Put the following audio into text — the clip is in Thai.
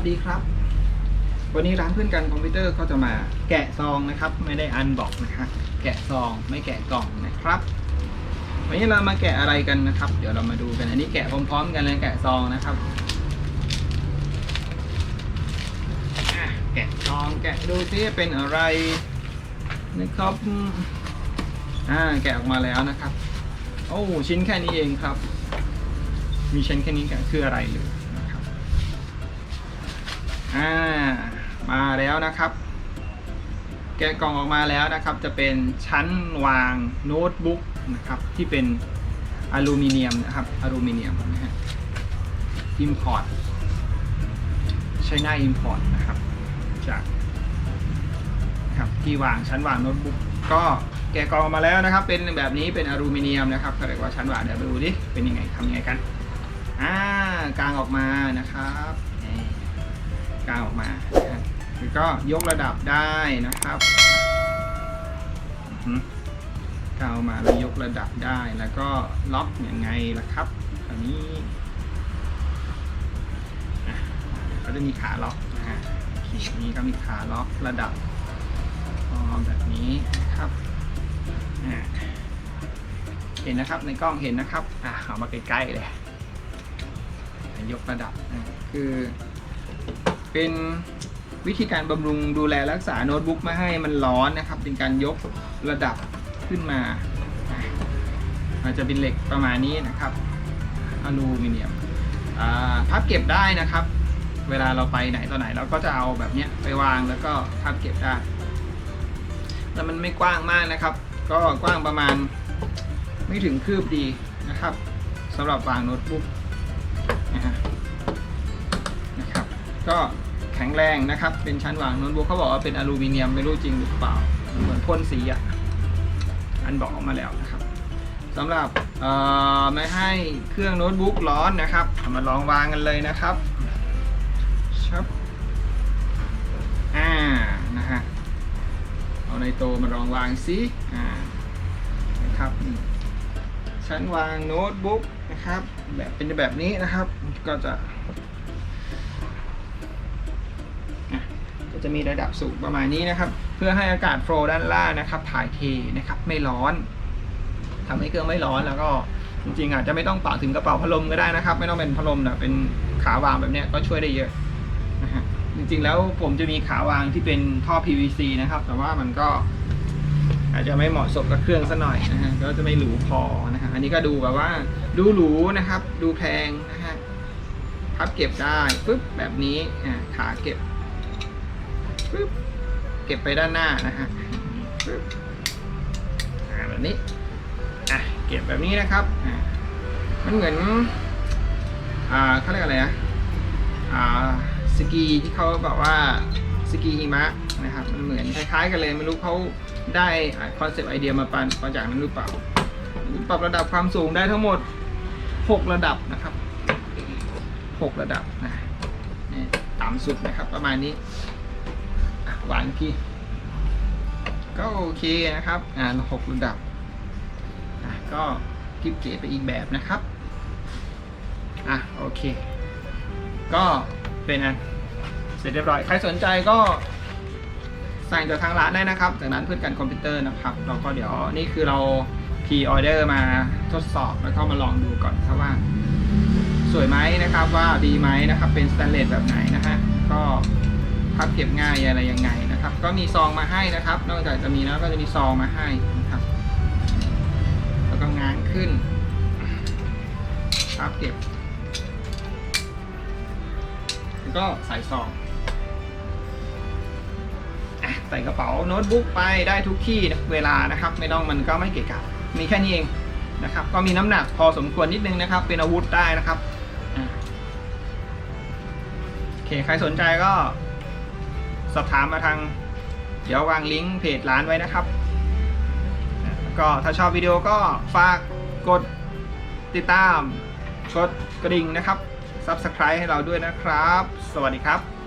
สดีครับ วันนี้ร้านเพื่อนกันคอมพิวเตอร์ก็จะมาแกะซองนะครับ ไม่ได้อันบอกนะครับแกะซองไม่แกะกล่องนะครับ วันนี้เรามาแกะอะไรกันนะครับ เดี๋ยวเรามาดูกันอันนี้แกะพร้อมๆ กันเลยแกะซองนะครับแกะซองแกะดูซิเป็นอะไรนะครับอ่าแกะออกมาแล้วนะครับ โอ้ชิ้นแค่นี้เองครับ มีชิ้นแค่นี้แกะคืออะไรเลยนะครับ อ่ามาแล้วนะครับ แกะกล่องออกมาแล้วนะครับ จะเป็นชั้นวางโน้ตบุ๊กนะครับที่เป็นอลูมิเนียมนะครับอลูมิเนียมนะฮะอิมพอร์ตใช้หน้าอิมพอร์ตนะครับจากครับที่วางชั้นวางโน้ตบุ๊กก็แกะกล่องออกมาแล้วนะครับ เป็นแบบนี้เป็นอลูมิเนียมนะครับเขาเรียกว่าชั้นวางเดี๋ยวไปดูดิเป็นยังไงทำยังไงกันอ่ากลางออกมานะครับ กางออกมาแล้วก็ยกระดับได้นะครับกางออกมาแล้วยกระดับได้แล้วก็ล็อกยังไงล่ะครับอันนี้ก็จะมีขาล็อกนะฮะขีดนี้ก็มีขาล็อกระดับอ๋อแบบนี้นะครับเห็นนะครับในกล้องเห็นนะครับอะเอามาใกล้ๆเลยยกระดับคือ เป็นวิธีการบำรุงดูแลรักษาโน้ตบุ๊กไม่ให้มันร้อนนะครับ เป็นการยกระดับขึ้นมาอาจจะเป็นเหล็กประมาณนี้นะครับอลูมิเนียมพับเก็บได้นะครับ เวลาเราไปไหนต่อไหนเราก็จะเอาแบบนี้ไปวางแล้วก็พับเก็บได้แต่มันไม่กว้างมากนะครับ ก็กว้างประมาณไม่ถึงคืบดีนะครับสำหรับวางโน้ตบุ๊ก ก็แข็งแรงนะครับ เป็นชั้นวางโน้ตบุ๊กเขาบอกว่าเป็นอลูมิเนียมไม่รู้จริงหรือเปล่า เหมือนพ่นสีอะ อันบอกออกมาแล้วนะครับสำหรับไม่ให้เครื่องโน้ตบุ๊กร้อนนะครับมาลองวางกันเลยนะครับชับอ่านะฮะเอาในโตมาลองวางซิอ่านะครับชั้นวางโน้ตบุ๊กนะครับ แบบเป็นแบบนี้นะครับ ก็จะ จะมีระดับสูงประมาณนี้นะครับ เพื่อให้อากาศโฟลด้านล่างนะครับ ถ่ายเทนะครับไม่ร้อนทำให้เครื่องไม่ร้อนแล้วก็จริงๆอาจจะไม่ต้องต่อถึงกระเป๋าพัดลมก็ได้นะครับ ไม่ต้องเป็นพัดลมแต่เป็นขาวางแบบนี้ก็ช่วยได้เยอะนะฮะจริงๆแล้วผมจะมีขาวางที่เป็นท่อ PVC นะครับ แต่ว่ามันก็อาจจะไม่เหมาะสมกับเครื่องซะหน่อยนะฮะก็จะไม่หรูพอนะฮะอันนี้ก็ดูแบบว่าดูหรูนะครับ ดูแพงนะฮะพับเก็บได้ปึ๊บแบบนี้อ่าขาเก็บ เก็บไปด้านหน้านะฮะแบบนี้อะเก็บแบบนี้นะครับอ่ามันเหมือนอ่าเขาเรียกอะไรนะอ่าสกีที่เขาแบบว่าสกีหิมะนะครับมันเหมือนคล้ายๆกันเลยไม่รู้เขาได้คอนเซปต์ไอเดียมาปันมาจากนั้นหรือเปล่าปรับระดับความสูงได้ทั้งหมด 6 ระดับนะครับ 6 ระดับนะนี่ต่ำสุดนะครับประมาณนี้ หวานพี่ ก็โอเคนะครับ อ่าหกระดับ อะก็กิบเก๋ไปอีกแบบนะครับ อะโอเค ก็เป็นอันเสร็จเรียบร้อย ใครสนใจก็สั่งจากทางร้านได้นะครับ จากนั้นเพื่อนกันคอมพิวเตอร์นะครับ เราก็เดี๋ยวนี่คือเราพีออเดอร์มาทดสอบแล้วก็มาลองดูก่อนครับว่า สวยไหมนะครับว่าดีไหมนะครับ เป็นสแตนเลสแบบไหนนะฮะก็ พับเก็บง่ายอะไรยังไงนะครับ ก็มีซองมาให้นะครับ นอกจากจะมีแล้วก็จะมีซองมาให้นะครับ แล้วก็ง้างขึ้นพับเก็บแล้วก็ใส่ซองใส่กระเป๋าโน้ตบุ๊กไปได้ทุกที่เวลานะครับ ไม่ต้องมันก็ไม่เกะกะมีแค่นี้เองนะครับ ก็มีน้ำหนักพอสมควรนิดนึงนะครับ เป็นอาวุธได้นะครับโอเคใครสนใจก็ สอบถามมาทาง เดี๋ยววางลิงก์เพจร้านไว้นะครับ ก็ถ้าชอบวิดีโอก็ฝากกดติดตาม กดกระดิ่งนะครับ Subscribe ให้เราด้วยนะครับ สวัสดีครับ